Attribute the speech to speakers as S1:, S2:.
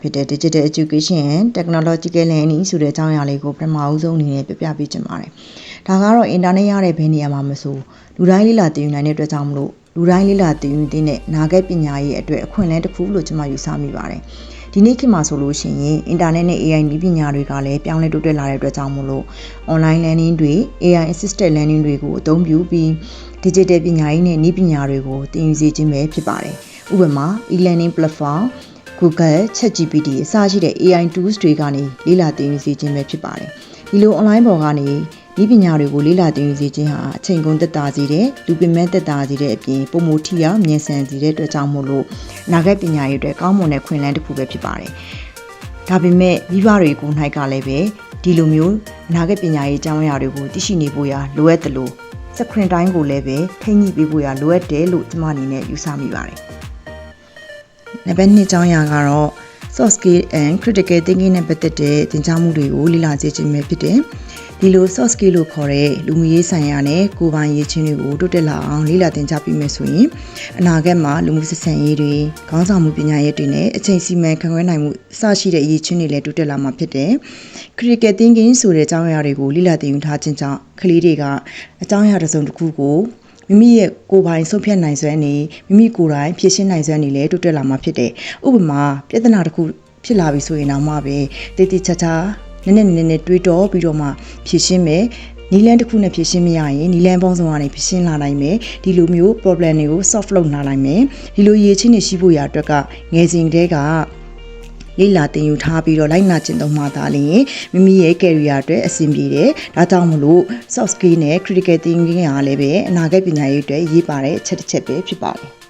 S1: ဖြစ်တဲ့ Digital Education and Technological Learning ဆိုတဲ့အကြောင်းအရာလေးကိုပထမအဦးဆုံးအနေနဲ့ပြပြပေးချင်ပါတယ်။ဒါကတော့အင်တာနက်ရတဲ့ဘယ်နေရာမှာမဆိုလူတိုင်းလေ့လာသင်ယူနိုင်တဲ့အတွက်ကြောင့်မလို့လူတိုင်းလေ့လာသင်ယူသင့်တဲ့နာဂတ်ပညာရေးအတွက်အခွင့်အလမ်းတစ်ခုလို့ကျွန်မယူဆမိပါတယ်။ဒီနေ့ခေတ်မှာဆိုလို့ရှိရင်အင်တာနက်နဲ့ AI နည်းပညာတွေကလည်းပြောင်းလဲတိုးတက်လာတဲ့အတွက်ကြောင့်မလို့ online learning တွေ AI assisted learning တွေကိုအသုံးပြုပြီး digital ပညာရေးနဲ့နည်းပညာတွေကိုသင်ယူစေခြင်းပဲဖြစ်ပါတယ်။ဥပမာ e-learning platform Google, ChatGPT အစရှိတဲ့ AI tools တွေကနေလေ့လာသင်ယူစေခြင်းပဲဖြစ်ပါတယ်။ဒီလို online ပေါ်ကနေဤပညာတွေကိုလေ့လာသင်ယူစေခြင်းဟာအချိန်ကုန်သက်သာစေတဲ့လူပင်မဲ့သက်သာစေတဲ့အပြင်ပုံမထီအောင်မြန်ဆန်စေတဲ့အတွက်ကြောင့်မို့လို့အနာဂတ်ပညာရေးအတွက်ကောင်းမွန်တဲ့ခွင့်လန်းတစ်ခုပဲဖြစ်ပါတယ်။ဒါပေမဲ့မိဘတွေကိုနိုင်ကလည်းပဲဒီလိုမျိုးအနာဂတ်ပညာရေးအကြောင်းအရာတွေကိုသိရှိနေဖို့ရာလိုအပ်တယ်လို့စခရင်တိုင်းကိုလည်းပဲထိန်းညှိပေးဖို့ရာလိုအပ်တယ်လို့ကျွန်မအနေနဲ့ယူဆမိပါတယ်။ နံပါတ်2အကြောင်းအရာကတော့ soft skill and critical thinking နဲ့ပတ်သက်တဲ့သင်ကြားမှုတွေကိုလေ့လာစေခြင်းပဲဖြစ်တယ်။ဒီလို soft skill လို့ခေါ်တဲ့လူမှုရေးဆိုင်ရာနဲ့ကိုယ်ပိုင်ရေးချင်းတွေကိုတိုးတက်လာအောင်လေ့လာသင်ကြားပြီးမယ်ဆိုရင်အနာဂတ်မှာလူမှုဆက်ဆံရေးတွေခေါင်းဆောင်မှုပညာရေးတွေနဲ့အချိန်စီမံခန့်ခွဲနိုင်မှုအစရှိတဲ့ရေးချင်းတွေလည်းတိုးတက်လာမှာဖြစ်တယ်။ critical thinking ဆိုတဲ့အကြောင်းအရာတွေကိုလေ့လာသင်ယူထားခြင်းကြောင့်ကလေးတွေကအကြောင်းအရာတစ်စုံတစ်ခုကို မိမိရဲ့ကိုယ်ပိုင်ဆုံးဖြတ်နိုင်စွမ်းနေမိမိကိုယ်တိုင်ဖြည့်ရှင်းနိုင်စွမ်းနေလည်းတိုးတက်လာမှာဖြစ်တယ်။ဥပမာပြဿနာတစ်ခုဖြစ်လာပြီဆိုရင်တော့မှပဲတေးတေးချာချာနည်းနည်းနည်းနည်းတွေးတောပြီးတော့မှဖြည့်ရှင်းမယ်နီလန်းတစ်ခုနဲ့ဖြည့်ရှင်းမရရင်နီလန်းပေါင်းစုံကနေဖြည့်ရှင်းလာနိုင်မယ်ဒီလိုမျိုး problem တွေကို solve လုပ်လာနိုင်မယ်ဒီလိုရည်ချင်းနေရှိဖို့ရအတွက်ကငယ်စဉ်တည်းက လေ့လာသင်ယူထားပြီးတော့လိုက်နာကျင့်သုံးမှသာလျှင်မိမိရဲ့ career အတွက်အဆင်ပြေတယ်။ဒါကြောင့်မလို့ soft skill နဲ့ critical thinking ကလည်းပဲအနာဂတ်ပညာရေးအတွက်ရေးပါတဲ့အချက်တစ်ချက်ပဲဖြစ်ပါတယ်